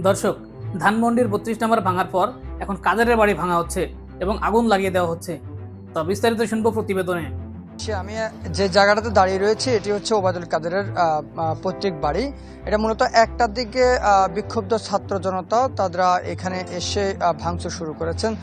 দর্শক, ধানমন্ডির বত্রিশ নম্বর ভাঙার পর এখন কাদেরের বাড়ি ভাঙা হচ্ছে এবং আগুন লাগিয়ে দেওয়া হচ্ছে? তা বিস্তারিত শুনব প্রতিবেদনে। আমি যে জায়গাটাতে দাঁড়িয়ে রয়েছে, এটি হচ্ছে ওবায়দুল কাদেরের পৈতৃক বাড়ি। এটা মূলত একটার দিকে বিক্ষুব্ধ ছাত্র জনতা, তারা এখানে এসে ভাঙচুর শুরু করেছেন।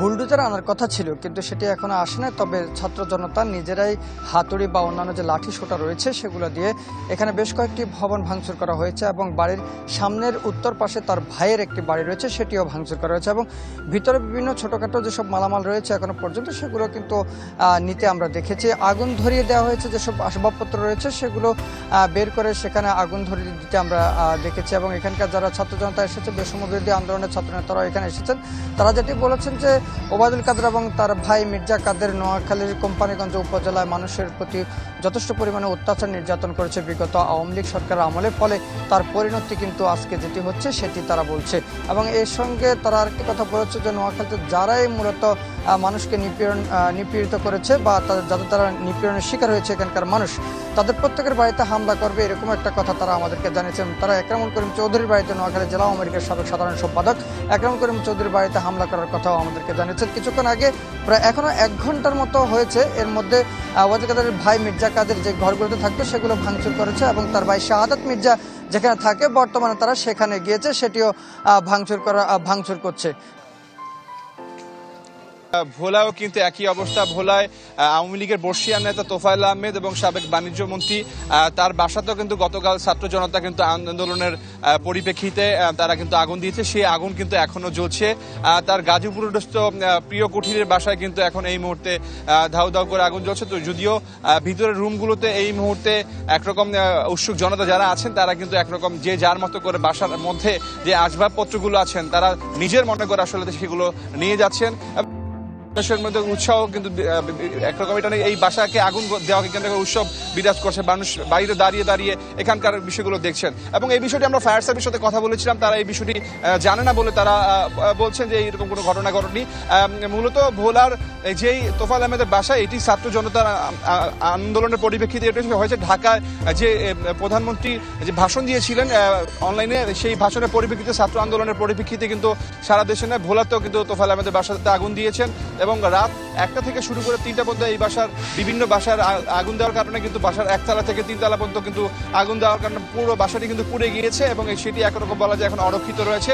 বুলডুজার আনার কথা ছিল, কিন্তু সেটি এখনও আসে না তবে ছাত্র জনতা নিজেরাই হাতুড়ি বা অন্যান্য যে লাঠি সোটা রয়েছে, সেগুলো দিয়ে এখানে বেশ কয়েকটি ভবন ভাঙচুর করা হয়েছে এবং বাড়ির সামনের উত্তর পাশে তার ভাইয়ের একটি বাড়ি রয়েছে, সেটিও ভাঙচুর করা হয়েছে এবং ভিতরে বিভিন্ন ছোটোখাটো যেসব মালামাল রয়েছে এখনও পর্যন্ত, সেগুলো কিন্তু নিতে আমরা দেখেছি। আগুন ধরিয়ে দেওয়া হয়েছে, যেসব আসবাবপত্র রয়েছে সেগুলো বের করে সেখানে আগুন ধরিয়ে দিতে আমরা দেখেছি। এবং এখানকার যারা ছাত্র জনতা এসেছে বেসম বিরোধী আন্দোলনের ছাত্র নেতারাও এখানে এসেছেন। তারা যেটি বলেছেন যে, ওবায়দুল কাদের এবং তার ভাই মির্জা কাদের নোয়াখালীর কোম্পানিগঞ্জ উপজেলায় মানুষের প্রতি যথেষ্ট পরিমাণে অত্যাচার নির্যাতন করেছে বিগত আওয়ামী লীগ সরকার আমলে। ফলে তার পরিণতি কিন্তু আজকে যেটি হচ্ছে, সেটি তারা বলছে। এবং এর সঙ্গে তারা আরেকটি কথা বলেছে যে, নোয়াখালীতে যারাই মূলত মানুষকে নিপীড়ন নিপীড়িত করেছে বা যাদের তারা নিপীড়নের শিকার হয়েছে এখানকার মানুষ, তাদের প্রত্যেকের বাড়িতে হামলা করবে, এরকম একটা কথা তারা আমাদেরকে জানিয়েছেন। তারা একরামুল করিম চৌধুরীর বাড়িতে নোয়াখালী জেলা আওয়ামী লীগের সাবেক সাধারণ সম্পাদক, একরামুল করিম চৌধুরীর বাড়িতে হামলা করার কথাও আমাদেরকে জানিয়েছেন। কিছুক্ষণ আগে, প্রায় এখনও এক ঘণ্টার মতো হয়েছে, এর মধ্যে ওয়াজিদ কাদের ভাই মির্জা কাদের যে ঘরগুলোতে থাকতো সেগুলো ভাঙচুর করেছে এবং তার ভাই শাহাদাত মির্জা যেখানে থাকে, বর্তমানে তারা সেখানে গিয়েছে, সেটিও ভাঙচুর করা ভাঙচুর করছে। ভোলাও কিন্তু একই অবস্থা। ভোলায় আওয়ামী লীগের বর্ষিয়ান নেতা তোফায়েল আহমেদ এবং সাবেক বাণিজ্য মন্ত্রী তার বাসাতেও কিন্তু গতকাল ছাত্র জনতা কিন্তু আন্দোলনের পরিপ্রেক্ষিতে তারা কিন্তু আগুন দিয়েছে। সেই আগুন কিন্তু এখনও জ্বলছে। তার গাজীপুরস্থ প্রিয় কুঠিরের বাসায় কিন্তু এখন এই মুহূর্তে ধাউ ধাউ করে আগুন জ্বলছে। তো যদিও ভিতরের রুমগুলোতে এই মুহূর্তে একরকম উৎসুক জনতা যারা আছেন, তারা কিন্তু একরকম যে যার মতো করে বাসার মধ্যে যে আসবাবপত্রগুলো আছেন, তারা নিজের মনে করে আসলে সেগুলো নিয়ে যাচ্ছেন। দেশের মধ্যে উৎসাহ কিন্তু একরকম এটা এই বাসাকে আগুন দেওয়াকে কেন্দ্র করে উৎসব বিরাজ করছে। মানুষ বাইরে দাঁড়িয়ে দাঁড়িয়ে এখানকার বিষয়গুলো দেখছেন। এবং এই বিষয়টি আমরা ফায়ার সার্ভিসের সাথে কথা বলেছিলাম। তারা এই বিষয়টি জানে না বলে তারা বলছেন যে এইরকম কোনো ঘটনা ঘটেনি। মূলত ভোলার যেই তোফাল আহমেদের বাসা এটি ছাত্র জনতার আন্দোলনের পরিপ্রেক্ষিতে এটা হয়েছে। ঢাকায় যে প্রধানমন্ত্রী যে ভাষণ দিয়েছিলেন অনলাইনে সেই ভাষণের পরিপ্রেক্ষিতে, ছাত্র আন্দোলনের পরিপ্রেক্ষিতে কিন্তু সারা দেশে নয়, ভোলাতেও কিন্তু তোফাল আহমেদের বাসাতে আগুন দিয়েছেন। এবং রাত একটা থেকে শুরু করে তিনটা পর্যন্ত এই বাসার বিভিন্ন বাসার আগুন দেওয়ার কারণে কিন্তু বাসার একতলা থেকে তিনতলা পর্যন্ত কিন্তু আগুন দেওয়ার কারণে পুরো বাসাটি কিন্তু পুড়ে গিয়েছে এবং সেটি একরকম বলা যায় এখন অরক্ষিত রয়েছে।